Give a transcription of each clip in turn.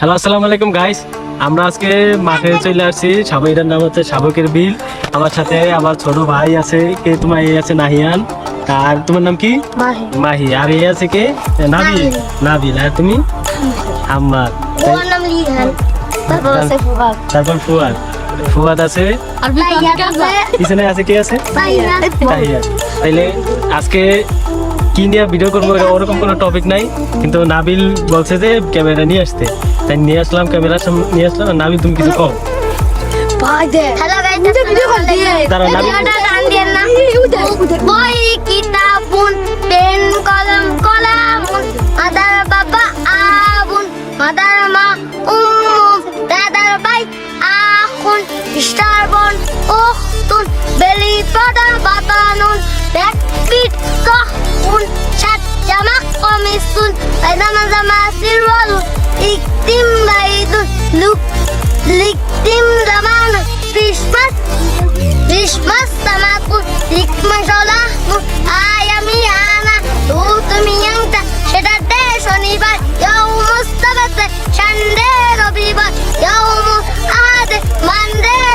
Hello আসসালামু আলাইকুম guys আমরা আজকে মাঠে চলে আসছি। সাবইটার নাম হচ্ছে সাবকের বিল। আমার সাথে আমার ছোট ভাই আছে কে তোমার এই আছে? নাহিয়ান। আর তোমার নাম কি? মাহি। আর এই আছে কে? নাবিল। নাবিল। আর তুমি? আম্মার তোমার নাম লিহান। তারপর ফুয়াদ। ফুয়াদ। আছে? আর আছে। পিছনে আছে কে আছে? তাইলে আজকে কি নিয়ে ভিডিও করব ওরকম কোনো টপিক নাই। কিন্তু নাবিল বলছে যে ক্যামেরা নিয়ে আসতে। তাই নিয়ে আসলাম ক্যামেরা নিয়ে আসলাম। নাবিল তুমি কিছু কও? বই কিতাবুন পেন কলম কলাম মাদার বাবা আবুন মাদার মা উম্মুম দাদার ভাই আখুন ইস্টার বোন বেলি পাদার বাতানুন ব্যাকপিট unşat yamak komisun ve namaza masil volu iktim baydun luk liktim zamanı. Pişmez pişmez zamanı dikmiş olah mı ayami ana tutum yanta şedade şonibar yavumuz tabası şende robibar yavumu ahade mande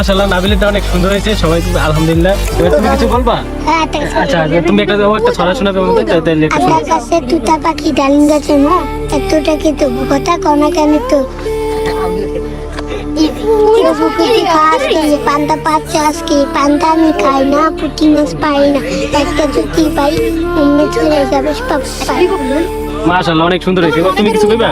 মাশাল্লাহ নাবিলটা অনেক সুন্দর হয়েছে সবাই আলহামদুলিল্লাহ। এবার তুমি কিছু বলবা? হ্যাঁ আচ্ছা তুমি একটা একটা ছড়া শোনাবে আমাদের একটু শোনাও। কাছে তুতা পাখি ডালিম গাছে না এতটা কি তো কথা কনা কেন তো? খাস পান্তা চাষ কি পান্তা আমি খাই না পুঁটি মাছ পাই না একটা যদি পাই অন্য চলে যাবে সব পাই মাশাল্লাহ অনেক সুন্দর হয়েছে। তুমি কিছু কইবা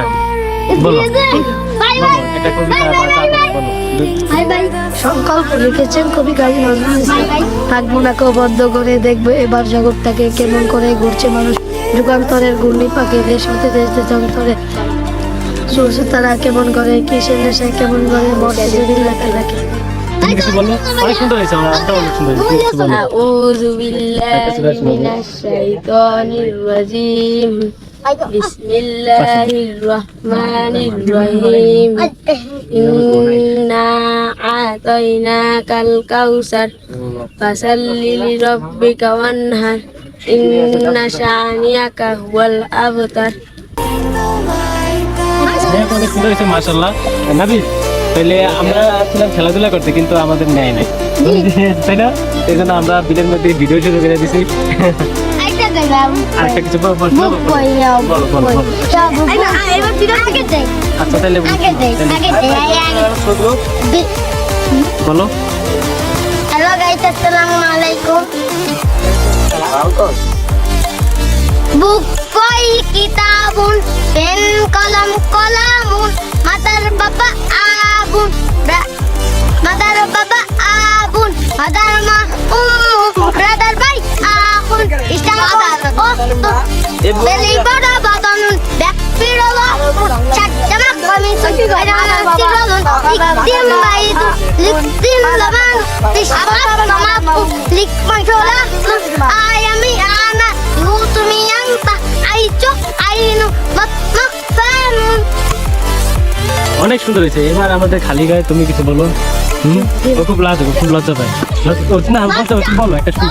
সংকল্প লিখেছেন কবি কাজী নজরুল ইসলাম। নাগমোনাকে বদ্ধ করে দেখবে এবার জগৎটাকে কেমন করে ঘুরছে মানুষ। যুগান্তরের ঘূর্ণি পাখি দেশ হতে দেশ দেশান্তরে সূর্য তারা কেমন করে কিসের নেশা কেমন করে বসে যেদিন রাখে রাখে। بسم الله الرحمن الرحيم إنا أعطيناك الكوثر فصل لربك وانهر إن شانئك هو الأبتر হ্যাঁ, অনেক সুন্দর হয়েছে মাশাল্লাহ নাবি তাহলে আমরা আসছিলাম খেলাধুলা করতে কিন্তু আমাদের নেয় নাই তাই না এই জন্য আমরা বিলের মধ্যে ভিডিও শুরু করে দিছি আইটা গেলাম। আরেকটা কিছু বলো, বলো, বলো, বলো। বলো, বলো। এবার ভিডিও আগে যাই আচ্ছা তাহলে আগে যাই আগে যাই আগে বলো। হ্যালো গাইস আসসালামু আলাইকুম। বুক বই কিতাবুন পেন কলম কলামুন মাদার বাবা আবুন ব্রা- বাবা আবুন মাদার মা উম্মু ব্রাদার ভাই আখুন ইস্টার অনেক সুন্দর হয়েছে। এবার আমাদের খালি গায়ে তুমি কিছু বলো। খুব লাজ খুব লজ্জা পায়। না বলো, একটা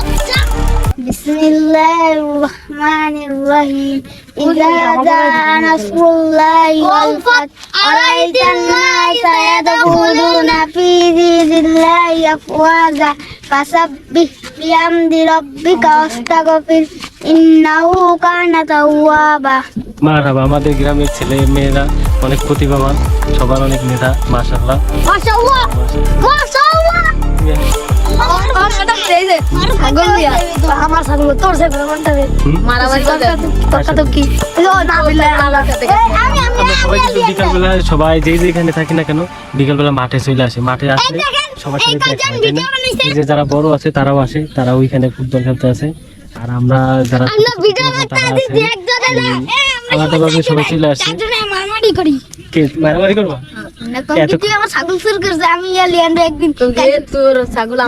بسم الله الرحمن الرحيم إذا جاء نصر الله والفتح أرأيت الناس يدخلون في دين الله أفواجا فسبح بحمد ربك واستغفر إنه كان توابا মারাবা আমাদের গ্রামের ছেলে মেয়েরা অনেক প্রতিভাবান সবার অনেক মেধা মাশাল্লাহ ما شاء আচ্ছা, সবাই যে যেখানে থাকি না কেন বিকালবেলা মাঠে চলে আসে। মাঠে আসলে সবাই যে যারা বড় আছে তারাও আসে তারা ওইখানে ফুটবল খেলতে আসে। আর আমরা যারা তারা সবাই চলে আসে। আমার ছাগল চুর আমি একদিন তোর ছাগল